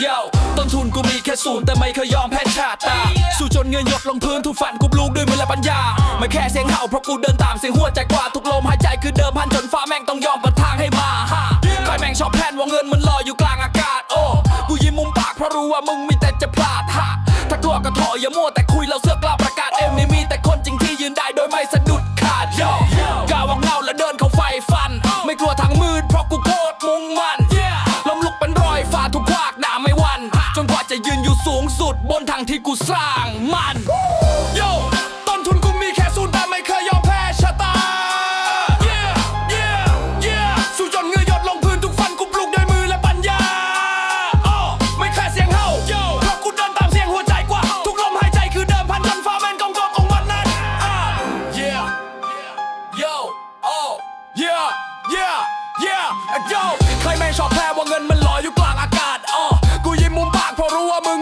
โย่ต้นทุนกูมีแค่ศูนย์แต่ไม่เคยยอมแพ้ชาติตาสู้จนเงินหยดลงพื้นทุกฝันกูปลูกด้วยมือและปัญญา ไม่แค่เสียงเห่าเพราะกูเดินตามเสียงหัวใจกว่าทุกลมหายใจคือเดิมพันจนฟ้าแม่งต้องยอมเปิดทางให้มาฮะใครแม่งชอบแพลนว่าเงินมันลอยอยู่กลางอากาศโอ้กูยิ้มมุมปากเพราะรู้ว่ามึงมีแต่จะพลาดฮะถ้ากลัวก็ถอยอย่ามัวแต่คุยเราเสือกกล้า สูงสุดบนทางที่กูสร้างมันโยต้นทุนกูมีแค่ศูนย์แต่ไม่เคยยอมแพ้ชะตา Yeah yeah yeah สู้จนเหงื่อหยดลงพื้นทุกฟันกูปลูกด้วยมือและปัญญาอ้อไม่แค่เสียงเห่าเพราะกูเดินตามเสียงหัวใจกว่า ทุกลมหายใจคือเดิมพันจนฟ้าแม่นกองกองของวันนั้นอ่า yeah yo oh yeah yeah yeah yo ใครไม่ชอบแพ้ว่าเงินมันลอยอยู่กลางอากาศอ้อกูยิ้มมุมปากเพราะรู้ว่ามึง